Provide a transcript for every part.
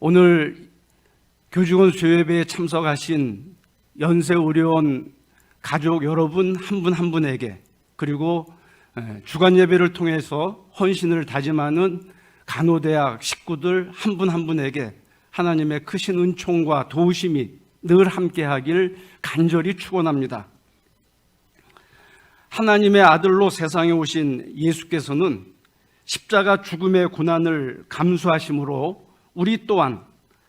오늘 교직원 수요예배에 참석하신 연세 의료원 가족 여러분 한 분한 분에게 그리고 에, 주간 예배를 통해서 헌신을 다짐하는 간호대학 식구들 한분한 분에게 하나님의 크신 은총과 도우심이 늘 함께하길 간절히 축원합니다. 하나님의 아들로 세상에 오신 예수께서는 십자가 죽음의 고난을 감수하심으로 우리 또한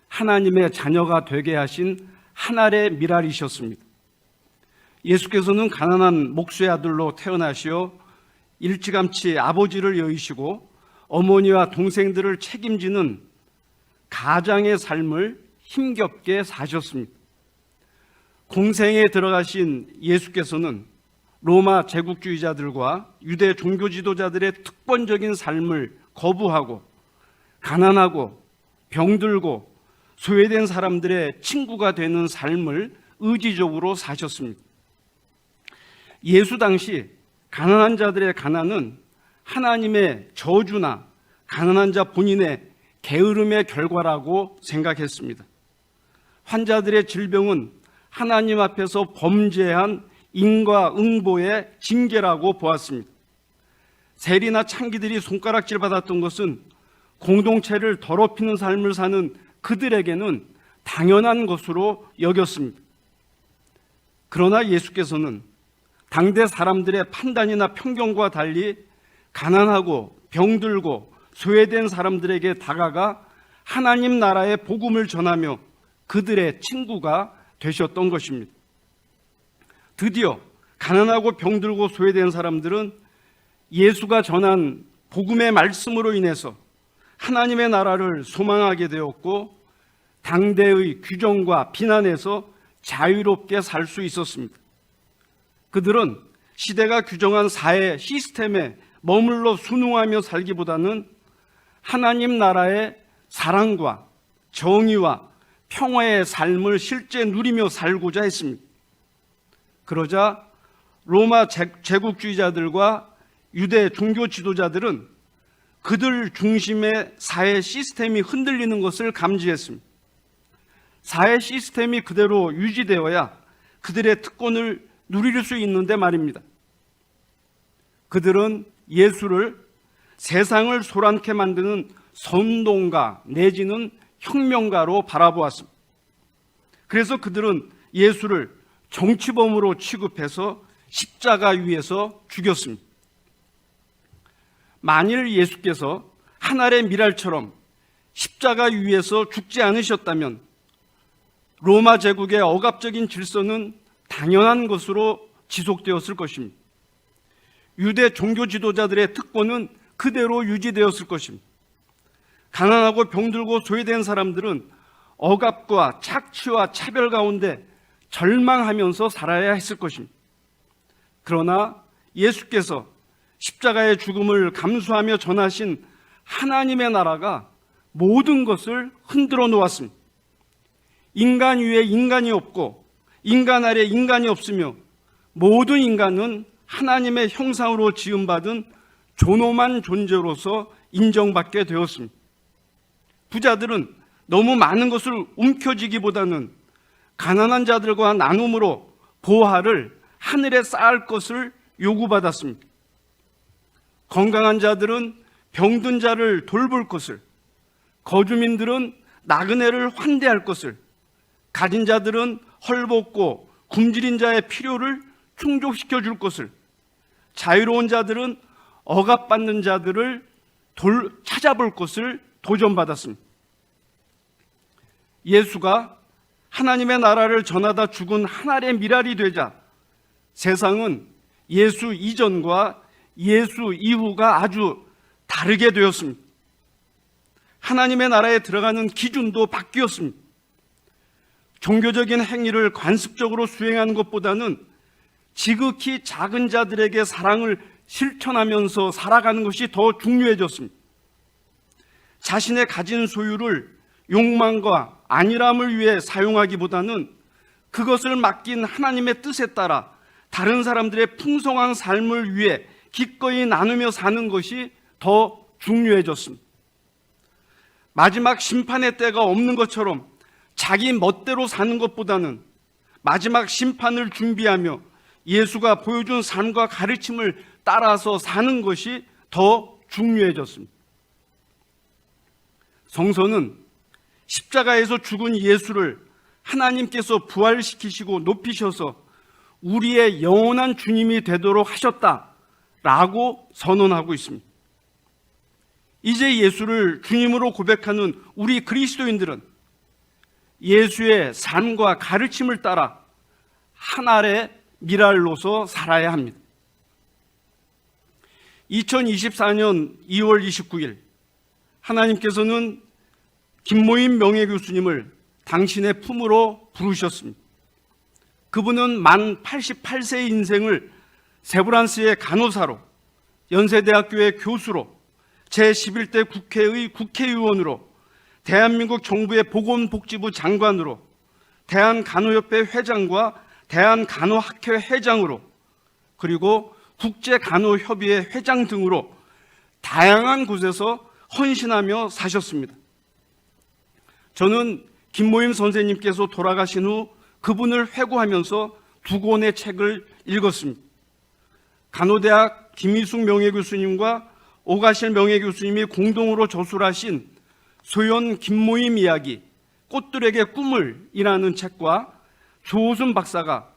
하나님의 자녀가 되게 하신 하늘의 미랄이셨습니다. 예수께서는 가난한 목수의 아들로 태어나시어 일찌감치 아버지를 여의시고 어머니와 동생들을 책임지는 가장의 삶을 힘겹게 사셨습니다. 공생에 들어가신 예수께서는 로마 제국주의자들과 유대 종교 지도자들의 특권적인 삶을 거부하고 가난하고 병들고 소외된 사람들의 친구가 되는 삶을 의지적으로 사셨습니다. 예수 당시 가난한 자들의 가난은 하나님의 저주나 가난한 자 본인의 게으름의 결과라고 생각했습니다. 환자들의 질병은 하나님 앞에서 범죄한 인과응보의 징계라고 보았습니다. 세리나 창기들이 손가락질 받았던 것은 공동체를 더럽히는 삶을 사는 그들에게는 당연한 것으로 여겼습니다. 그러나 예수께서는 당대 사람들의 판단이나 편견과 달리 가난하고 병들고 소외된 사람들에게 다가가 하나님 나라의 복음을 전하며 그들의 친구가 되셨던 것입니다. 드디어 가난하고 병들고 소외된 사람들은 예수가 전한 복음의 말씀으로 인해서 하나님의 나라를 소망하게 되었고 당대의 규정과 비난에서 자유롭게 살 수 있었습니다. 그들은 시대가 규정한 사회 시스템에 머물러 순응하며 살기보다는 하나님 나라의 사랑과 정의와 평화의 삶을 실제 누리며 살고자 했습니다. 그러자 로마 제국주의자들과 유대 종교 지도자들은 그들 중심의 사회 시스템이 흔들리는 것을 감지했습니다. 사회 시스템이 그대로 유지되어야 그들의 특권을 누릴 수 있는데 말입니다. 그들은 예수를 세상을 소란케 만드는 선동가 내지는 혁명가로 바라보았습니다. 그래서 그들은 예수를 정치범으로 취급해서 십자가 위에서 죽였습니다. 만일 예수께서 하늘의 미랄처럼 십자가 위에서 죽지 않으셨다면 로마 제국의 억압적인 질서는 당연한 것으로 지속되었을 것입니다. 유대 종교 지도자들의 특권은 그대로 유지되었을 것입니다. 가난하고 병들고 소외된 사람들은 억압과 착취와 차별 가운데 절망하면서 살아야 했을 것입니다. 그러나 예수께서 십자가의 죽음을 감수하며 전하신 하나님의 나라가 모든 것을 흔들어 놓았습니다. 인간 위에 인간이 없고 인간 아래 인간이 없으며 모든 인간은 하나님의 형상으로 지음받은 존엄한 존재로서 인정받게 되었습니다. 부자들은 너무 많은 것을 움켜쥐기보다는 가난한 자들과 나눔으로 보화를 하늘에 쌓을 것을 요구받았습니다. 건강한 자들은 병든 자를 돌볼 것을, 거주민들은 나그네를 환대할 것을, 가진 자들은 헐벗고 굶주린 자의 필요를 충족시켜 줄 것을, 자유로운 자들은 억압받는 자들을 돌, 찾아볼 것을 도전받았습니다. 예수가 하나님의 나라를 전하다 죽은 하나의 미랄이 되자 세상은 예수 이전과 예수 이후가 아주 다르게 되었습니다. 하나님의 나라에 들어가는 기준도 바뀌었습니다. 종교적인 행위를 관습적으로 수행하는 것보다는 지극히 작은 자들에게 사랑을 실천하면서 살아가는 것이 더 중요해졌습니다. 자신의 가진 소유를 욕망과 안일함을 위해 사용하기보다는 그것을 맡긴 하나님의 뜻에 따라 다른 사람들의 풍성한 삶을 위해 기꺼이 나누며 사는 것이 더 중요해졌습니다. 마지막 심판의 때가 없는 것처럼 자기 멋대로 사는 것보다는 마지막 심판을 준비하며 예수가 보여준 삶과 가르침을 따라서 사는 것이 더 중요해졌습니다. 성서는 십자가에서 죽은 예수를 하나님께서 부활시키시고 높이셔서 우리의 영원한 주님이 되도록 하셨다 라고 선언하고 있습니다. 이제 예수를 주님으로 고백하는 우리 그리스도인들은 예수의 삶과 가르침을 따라 하나의 미랄로서 살아야 합니다. 2024년 2월 29일 하나님께서는 김모임 명예교수님을 당신의 품으로 부르셨습니다. 그분은 만 88세의 인생을 세브란스의 간호사로, 연세대학교의 교수로, 제11대 국회의 국회의원으로, 대한민국 정부의 보건복지부 장관으로, 대한간호협회 회장과 대한간호학회 회장으로, 그리고 국제간호협의회 회장 등으로 다양한 곳에서 헌신하며 사셨습니다. 저는 김모임 선생님께서 돌아가신 후 그분을 회고하면서 두 권의 책을 읽었습니다. 간호대학 김희숙 명예교수님과 오가실 명예교수님이 공동으로 저술하신 소연 김모임 이야기 꽃들에게 꿈을 이라는 책과 조호순 박사가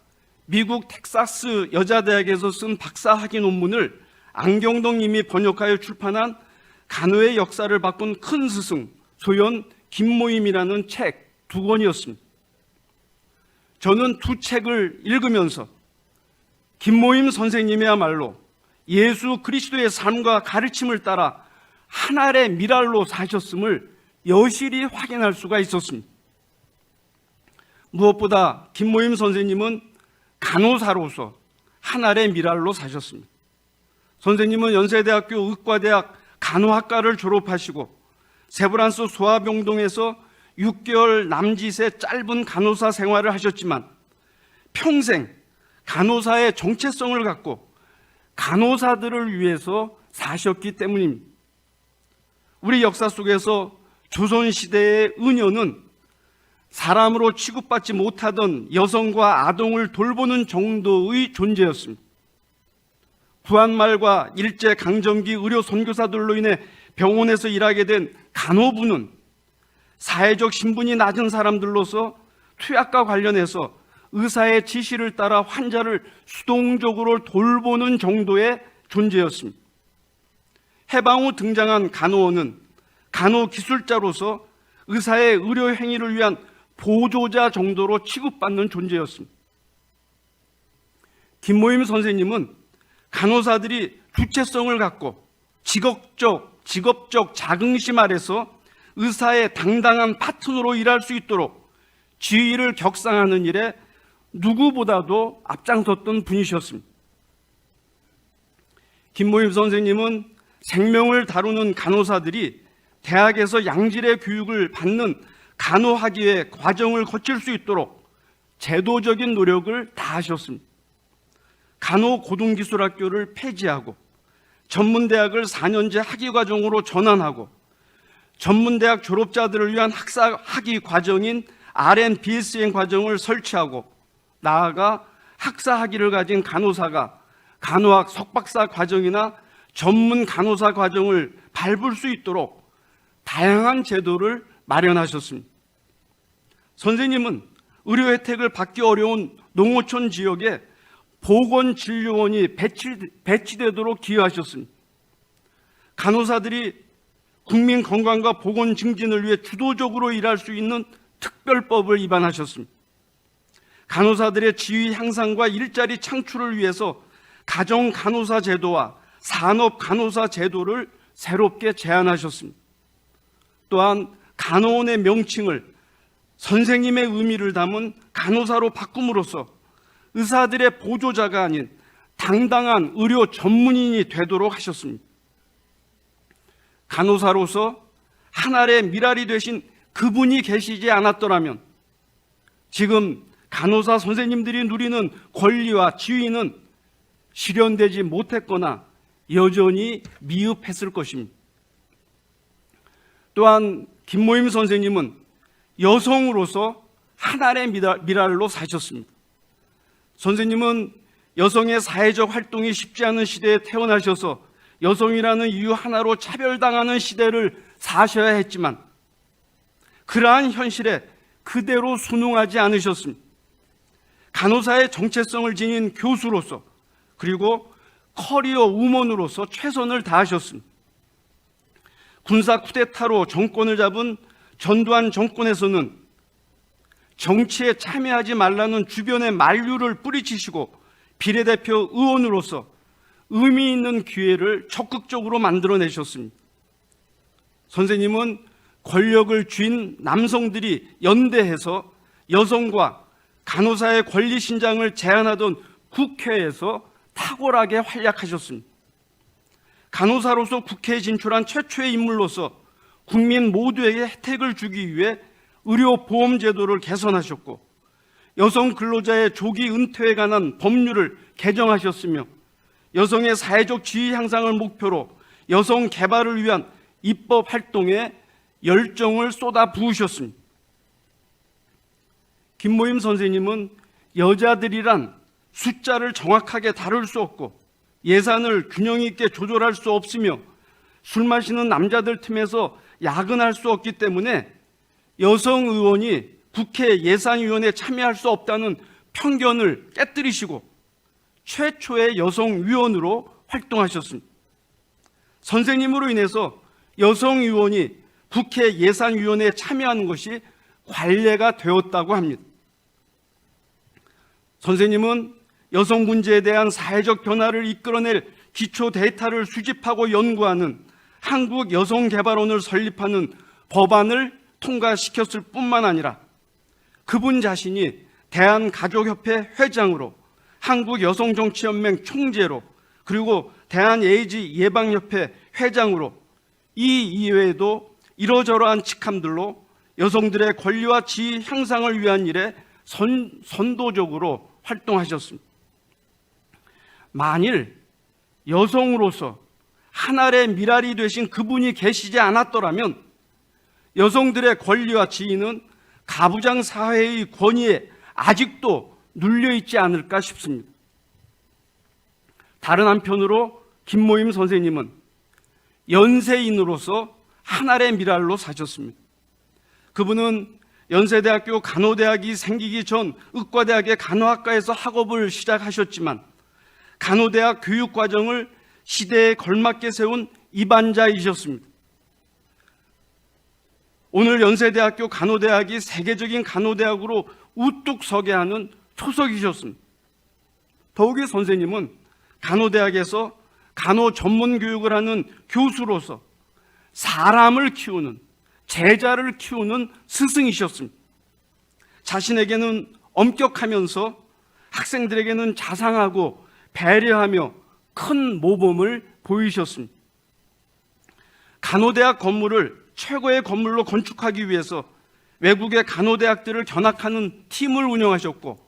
미국 텍사스 여자대학에서 쓴 박사학위 논문을 안경동님이 번역하여 출판한 간호의 역사를 바꾼 큰 스승 소연 김모임이라는 책 두 권이었습니다. 저는 두 책을 읽으면서 김모임 선생님이야말로 예수 그리스도의 삶과 가르침을 따라 하나의 미랄로 사셨음을 여실히 확인할 수가 있었습니다. 무엇보다 김모임 선생님은 간호사로서 하나의 미랄로 사셨습니다. 선생님은 연세대학교 의과대학 간호학과를 졸업하시고 세브란스 소아병동에서 6개월 남짓의 짧은 간호사 생활을 하셨지만 평생 간호사의 정체성을 갖고 간호사들을 위해서 사셨기 때문입니다. 우리 역사 속에서 조선시대의 은연은 사람으로 취급받지 못하던 여성과 아동을 돌보는 정도의 존재였습니다. 부한말과 일제강점기 의료 선교사들로 인해 병원에서 일하게 된 간호부는 사회적 신분이 낮은 사람들로서 투약과 관련해서 의사의 지시를 따라 환자를 수동적으로 돌보는 정도의 존재였습니다. 해방 후 등장한 간호원은 간호 기술자로서 의사의 의료 행위를 위한 보조자 정도로 취급받는 존재였습니다. 김모임 선생님은 간호사들이 주체성을 갖고 직업적, 직업적 자긍심 아래서 의사의 당당한 파트너로 일할 수 있도록 지위를 격상하는 일에 누구보다도 앞장섰던 분이셨습니다. 김모임 선생님은 생명을 다루는 간호사들이 대학에서 양질의 교육을 받는 간호학위의 과정을 거칠 수 있도록 제도적인 노력을 다하셨습니다. 간호고등기술학교를 폐지하고 전문대학을 4년제 학위과정으로 전환하고 전문대학 졸업자들을 위한 학사 학위 과정인 RN-BSN 과정을 설치하고 나아가 학사 학위를 가진 간호사가 간호학 석박사 과정이나 전문 간호사 과정을 밟을 수 있도록 다양한 제도를 마련하셨습니다. 선생님은 의료 혜택을 받기 어려운 농어촌 지역에 보건진료원이 배치, 배치되도록 기여하셨습니다. 간호사들이 국민 건강과 보건 증진을 위해 주도적으로 일할 수 있는 특별법을 입안하셨습니다. 간호사들의 지위 향상과 일자리 창출을 위해서 가정 간호사 제도와 산업 간호사 제도를 새롭게 제안하셨습니다. 또한 간호원의 명칭을 선생님의 의미를 담은 간호사로 바꿈으로써 의사들의 보조자가 아닌 당당한 의료 전문인이 되도록 하셨습니다. 간호사로서 하나의 미랄이 되신 그분이 계시지 않았더라면 지금 간호사 선생님들이 누리는 권리와 지위는 실현되지 못했거나 여전히 미흡했을 것입니다. 또한 김모임 선생님은 여성으로서 하나의 미랄- 미랄로 사셨습니다. 선생님은 여성의 사회적 활동이 쉽지 않은 시대에 태어나셔서 여성이라는 이유 하나로 차별당하는 시대를 사셔야 했지만 그러한 현실에 그대로 순응하지 않으셨습니다. 간호사의 정체성을 지닌 교수로서 그리고 커리어 우먼으로서 최선을 다하셨습니다. 군사 쿠데타로 정권을 잡은 전두환 정권에서는 정치에 참여하지 말라는 주변의 만류를 뿌리치시고 비례대표 의원으로서 의미 있는 기회를 적극적으로 만들어내셨습니다. 선생님은 권력을 쥔 남성들이 연대해서 여성과 간호사의 권리 신장을 제안하던 국회에서 탁월하게 활약하셨습니다. 간호사로서 국회에 진출한 최초의 인물로서 국민 모두에게 혜택을 주기 위해 의료보험 제도를 개선하셨고 여성 근로자의 조기 은퇴에 관한 법률을 개정하셨으며 여성의 사회적 지위 향상을 목표로 여성 개발을 위한 입법 활동에 열정을 쏟아 부으셨습니다. 김모임 선생님은 여자들이란 숫자를 정확하게 다룰 수 없고 예산을 균형 있게 조절할 수 없으며 술 마시는 남자들 틈에서 야근할 수 없기 때문에 여성 의원이 국회 예산위원회에 참여할 수 없다는 편견을 깨뜨리시고 최초의 여성 위원으로 활동하셨습니다. 선생님으로 인해서 여성 의원이 국회 예산위원회에 참여하는 것이 관례가 되었다고 합니다. 선생님은 여성 문제에 대한 사회적 변화를 이끌어낼 기초 데이터를 수집하고 연구하는 한국 여성개발원을 설립하는 법안을 통과시켰을 뿐만 아니라 그분 자신이 대한가족협회 회장으로 한국 여성정치연맹 총재로 그리고 대한에이즈 예방협회 회장으로 이 이외에도 이러저러한 직함들로 여성들의 권리와 지위 향상을 위한 일에 선, 선도적으로 활동하셨습니다. 만일 여성으로서 하늘의 미랄이 되신 그분이 계시지 않았더라면 여성들의 권리와 지위는 가부장 사회의 권위에 아직도 눌려 있지 않을까 싶습니다. 다른 한편으로 김모임 선생님은 연세인으로서 하늘의 미랄로 사셨습니다. 그분은 연세대학교 간호대학이 생기기 전 의과대학의 간호학과에서 학업을 시작하셨지만 간호대학 교육과정을 시대에 걸맞게 세운 이반자이셨습니다. 오늘 연세대학교 간호대학이 세계적인 간호대학으로 우뚝 서게 하는 초석이셨습니다. 더욱이 선생님은 간호대학에서 간호 전문 교육을 하는 교수로서 사람을 키우는 제자를 키우는 스승이셨습니다. 자신에게는 엄격하면서 학생들에게는 자상하고 배려하며 큰 모범을 보이셨습니다. 간호대학 건물을 최고의 건물로 건축하기 위해서 외국의 간호대학들을 견학하는 팀을 운영하셨고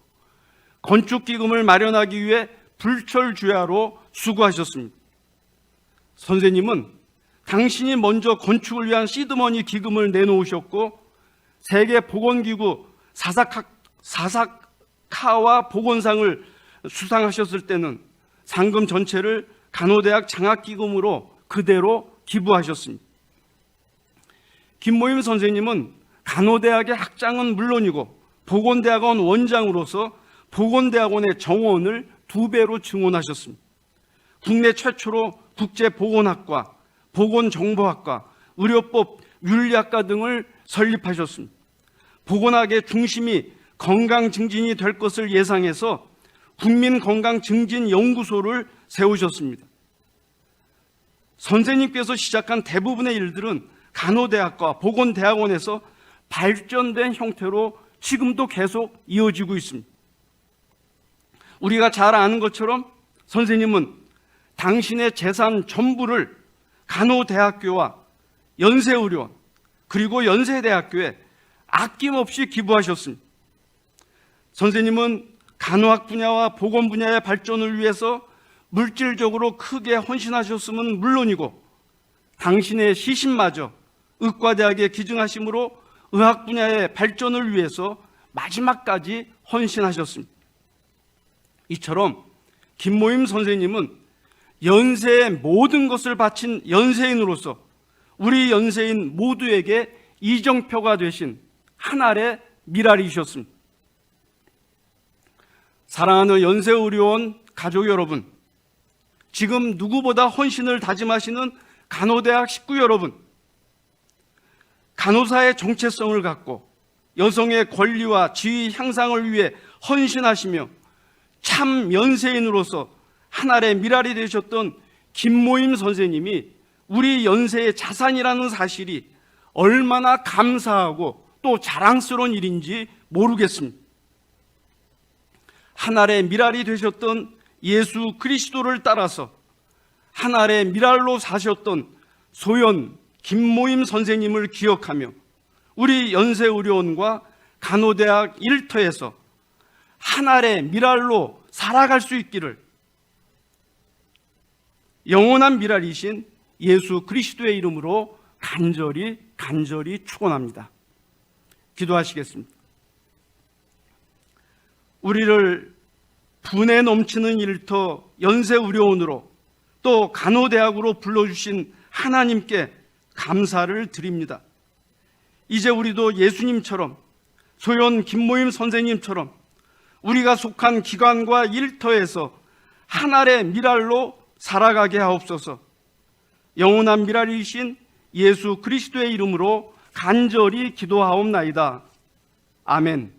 건축기금을 마련하기 위해 불철주야로 수고하셨습니다. 선생님은 당신이 먼저 건축을 위한 시드머니 기금을 내놓으셨고 세계 보건기구 사사카, 사사카와 보건상을 수상하셨을 때는 상금 전체를 간호대학 장학기금으로 그대로 기부하셨습니다. 김모임 선생님은 간호대학의 학장은 물론이고 보건대학원 원장으로서 보건대학원의 정원을 두 배로 증원하셨습니다. 국내 최초로 국제보건학과, 보건정보학과, 의료법, 윤리학과 등을 설립하셨습니다. 보건학의 중심이 건강 증진이 될 것을 예상해서 국민 건강 증진 연구소를 세우셨습니다. 선생님께서 시작한 대부분의 일들은 간호대학과 보건대학원에서 발전된 형태로 지금도 계속 이어지고 있습니다. 우리가 잘 아는 것처럼 선생님은 당신의 재산 전부를 간호대학교와 연세의료원 그리고 연세대학교에 아낌없이 기부하셨습니다. 선생님은 간호학 분야와 보건 분야의 발전을 위해서 물질적으로 크게 헌신하셨음은 물론이고 당신의 시신마저 의과대학에 기증하심으로 의학 분야의 발전을 위해서 마지막까지 헌신하셨습니다. 이처럼 김모임 선생님은 연세의 모든 것을 바친 연세인으로서 우리 연세인 모두에게 이정표가 되신 하나의 미랄이셨습니다. 사랑하는 연세 의료원 가족 여러분, 지금 누구보다 헌신을 다짐하시는 간호대학 식구 여러분, 간호사의 정체성을 갖고 여성의 권리와 지위 향상을 위해 헌신하시며 참 연세인으로서 하나의 미랄이 되셨던 김모임 선생님이 우리 연세의 자산이라는 사실이 얼마나 감사하고 또 자랑스러운 일인지 모르겠습니다. 하나의 미랄이 되셨던 예수 그리스도를 따라서 하나의 미랄로 사셨던 소연 김모임 선생님을 기억하며 우리 연세의료원과 간호대학 일터에서 하나의 미랄로 살아갈 수 있기를 영원한 미랄이신 예수 그리스도의 이름으로 간절히 간절히 축원합니다. 기도하시겠습니다. 우리를 분에 넘치는 일터 연세의료원으로 또 간호대학으로 불러주신 하나님께 감사를 드립니다. 이제 우리도 예수님처럼 소연 김모임 선생님처럼 우리가 속한 기관과 일터에서 하나의 미랄로 살아가게 하옵소서. 영원한 미랄이신 예수 그리스도의 이름으로 간절히 기도하옵나이다. 아멘.